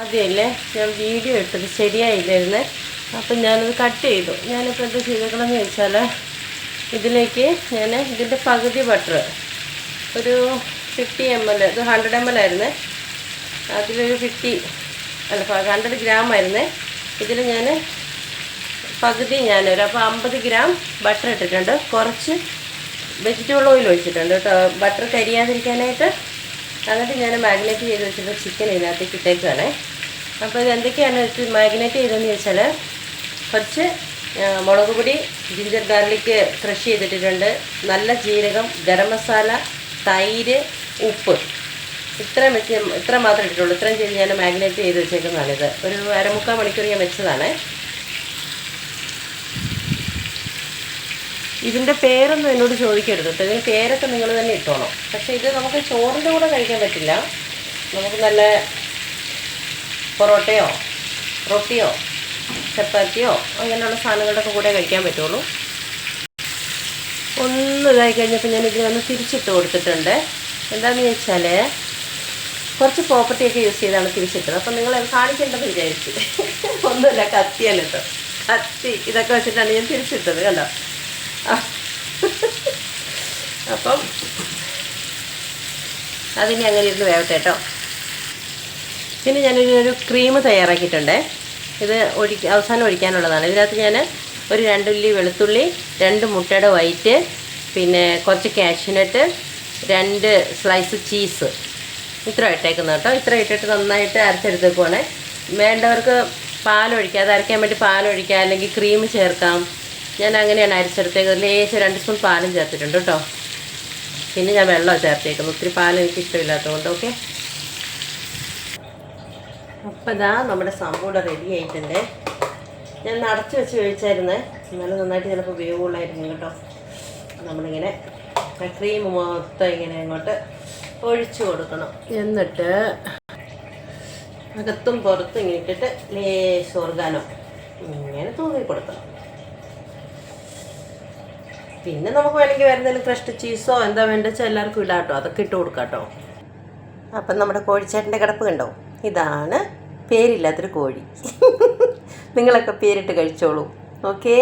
ആദ്യമല്ലേ ഞാൻ വീഡിയോ ഇട്ടത് ശരിയായില്ലായിരുന്നേ? അപ്പം ഞാനത് കട്ട് ചെയ്തു. ഞാനിപ്പോൾ എന്താ ചെയ്തേക്കണമെന്ന് ചോദിച്ചാൽ ഇതിലേക്ക് ഞാൻ ഇതിന്റെ പകുതി ബട്ടർ ഒരു ഫിഫ്റ്റി എം എൽ ഇത് ഹൺഡ്രഡ് എം എൽ ആയിരുന്നേ. അതിലൊരു ഫിഫ്റ്റി അല്ല ഹൺഡ്രഡ് ഗ്രാം ആയിരുന്നേ. ഇതിൽ ഞാൻ പകുതി ഞാനൊരു അപ്പോൾ അമ്പത് ഗ്രാം ബട്ടർ ഇട്ടിട്ടുണ്ട്. കുറച്ച് വെജിറ്റബിൾ ഓയിൽ ഒഴിച്ചിട്ടുണ്ട് കേട്ടോ. ബട്ടർ കരിയാതിരിക്കാനായിട്ട് എന്നിട്ട് ഞാൻ മാഗ്നേറ്റ് ചെയ്ത് വെച്ചിട്ട് ചിക്കൻ ഇതിനകത്തേക്ക് ഇട്ടേക്കാണ് അപ്പോൾ ഇത് എന്തൊക്കെയാണ് ഇത് മാഗ്നേറ്റ് ചെയ്തതെന്ന് ചോദിച്ചാൽ കുറച്ച് മുളക് പൊടി ജിഞ്ചർ ഗാർലിക്ക് ക്രഷ് ചെയ്തിട്ടിട്ടുണ്ട്. നല്ല ജീരകം ഗരം മസാല തൈര് ഉപ്പ്. ഇത്രയും വെച്ച് ഇത്ര മാത്രം ഇട്ടിട്ടുള്ളൂ. ഇത്രയും ചെയ്ത് ഞാൻ മാഗ്നേറ്റ് ചെയ്ത് വെച്ചേക്കുന്നതാണിത് ഒരു അരമുക്കാൽ മണിക്കൂർ ഞാൻ വെച്ചതാണ്. ഇതിന്റെ പേരൊന്നും എന്നോട് ചോദിക്കരുത്. ഇതിന് പേരൊക്കെ നിങ്ങൾ തന്നെ ഇട്ടോണം. പക്ഷേ ഇത് നമുക്ക് ചോറിന്റെ കൂടെ കഴിക്കാൻ പറ്റില്ല. നമുക്ക് നല്ല പൊറോട്ടയോ റൊട്ടിയോ ചപ്പാത്തിയോ അങ്ങനെയുള്ള സാധനങ്ങളുടെ കൂടെ കഴിക്കാൻ പറ്റുള്ളൂ. ഒന്ന് ഇതായി കഴിഞ്ഞപ്പോൾ ഞാൻ ഇതിനൊന്ന് തിരിച്ചിട്ട് കൊടുത്തിട്ടുണ്ട്. എന്താണെന്ന് ചോദിച്ചാൽ കുറച്ച് പ്രോപ്പർട്ടിയൊക്കെ യൂസ് ചെയ്താണ് തിരിച്ചിട്ടത്. അപ്പം നിങ്ങൾ കാണിക്കേണ്ടത് വിചാരിച്ചു. ഒന്നുമില്ല കത്തിയല്ലോ കത്തി ഇതൊക്കെ വെച്ചിട്ടാണ് ഞാൻ തിരിച്ചിട്ടത് കണ്ടോ. അപ്പം അതിനി അങ്ങനെ ഇരുന്ന് വേവട്ടെ കേട്ടോ. പിന്നെ ഞാനൊരു ക്രീം തയ്യാറാക്കിയിട്ടുണ്ട്. ഇത് ഒഴിക്ക അവസാനം ഒഴിക്കാനുള്ളതാണ്. ഇതിനകത്ത് ഞാൻ ഒരു രണ്ടുള്ളി വെളുത്തുള്ളി രണ്ട് മുട്ടയുടെ വൈറ്റ് പിന്നെ കുറച്ച് കാഷ്യൂനട്ട് രണ്ട് സ്ലൈസ് ചീസ് ഇത്ര ഇട്ടേക്കുന്നത് കേട്ടോ. ഇത്ര ഇട്ടിട്ട് നന്നായിട്ട് അരച്ചെടുത്തേക്കുവാണേ. വേണ്ടവർക്ക് പാലൊഴിക്കാം. അത് അരയ്ക്കാൻ വേണ്ടി പാലൊഴിക്കാം. അല്ലെങ്കിൽ ക്രീം ചേർക്കാം. ഞാൻ അങ്ങനെയാണ് അരിച്ചെടുത്തേക്ക് ലേശം രണ്ട് സ്പൂൺ പാലും ചേർത്തിട്ടുണ്ട് കേട്ടോ. പിന്നെ ഞാൻ വെള്ളം ചേർത്തേക്കുന്നു ഒത്തിരി പാൽ എനിക്ക് ഇഷ്ടമില്ലാത്തതുകൊണ്ട് ഓക്കെ? അപ്പം ഇതാ നമ്മുടെ സംഭവം റെഡി ആയിട്ടുണ്ട്. ഞാൻ അടച്ചു വെച്ച് കഴിച്ചായിരുന്നേ എന്നാലും നന്നായിട്ട് ചിലപ്പോൾ വേവുള്ളായിരുന്നു കേട്ടോ. നമ്മളിങ്ങനെ ക്രീം മൊത്തം ഇങ്ങനെ അങ്ങോട്ട് ഒഴിച്ചു കൊടുക്കണം. എന്നിട്ട് അകത്തും പുറത്തും ഇങ്ങനെ ഇട്ടിട്ട് ലേശം ഓർഗാനോ ഇങ്ങനെ തൂങ്ങി കൊടുക്കണം പിന്നെ നമുക്ക് വേണമെങ്കിൽ വേറെ എന്തെങ്കിലും ക്രഷ്ഡ് ചീസോ എന്താ വേണ്ടത് വെച്ചാൽ എല്ലാവർക്കും ഇടാം കേട്ടോ. അതൊക്കെ ഇട്ട് കൊടുക്കാം കേട്ടോ. അപ്പം നമ്മുടെ കോഴിച്ചേട്ടന്റെ കിടപ്പ് കണ്ടോ? ഇതാണ് പേരില്ലാത്തൊരു കോഴി. നിങ്ങളൊക്കെ പേരിട്ട് കഴിച്ചോളൂ. ഓക്കേ?